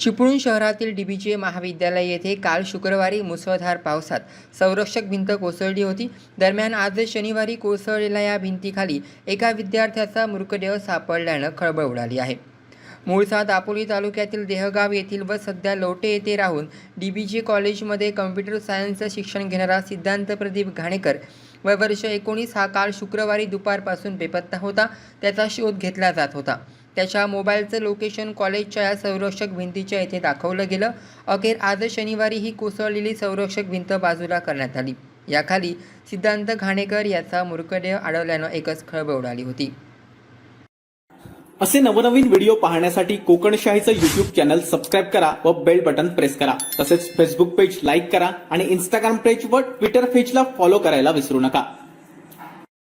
चिपळूण शहरातील डीबीजे महाविद्यालय येथे काल शुक्रवारी मुसळधार पावसात संरक्षक भिंत कोसळली होती. दरम्यान आज शनिवारी कोसळलेल्या या भिंतीखाली एका विद्यार्थ्याचा मृतदेह सापडल्यानं खळबळ उडाली आहे. मूळचा दापोली तालुक्यातील देहगाव येथील व सध्या लोटे येथे राहून डीबीजे कॉलेजमध्ये कम्प्युटर सायन्सचं शिक्षण घेणारा सिद्धांत प्रदीप घाणेकर व वर्ष एकोणीस हा काल शुक्रवारी दुपारपासून बेपत्ता होता. त्याचा शोध घेतला जात होता. त्याच्या मोबाईलचं लोकेशन कॉलेजच्या या संरक्षक भिंतीच्या येथे दाखवलं गेलं. अखेर आज शनिवारी ही कोसळलेली संरक्षक भिंत बाजूला करण्यात आली. याखाली सिद्धांत घाणेकर याचा मृतदेह आढळल्यानं एकच खळबळ उडाली होती. असे नवनवीन व्हिडिओ पाहण्यासाठी कोकणशाहीचं युट्यूब चॅनल सबस्क्राईब करा व बेल बटन प्रेस करा. तसेच फेसबुक पेज लाईक करा आणि इंस्टाग्राम पेज व ट्विटर पेजला फॉलो करायला विसरू नका.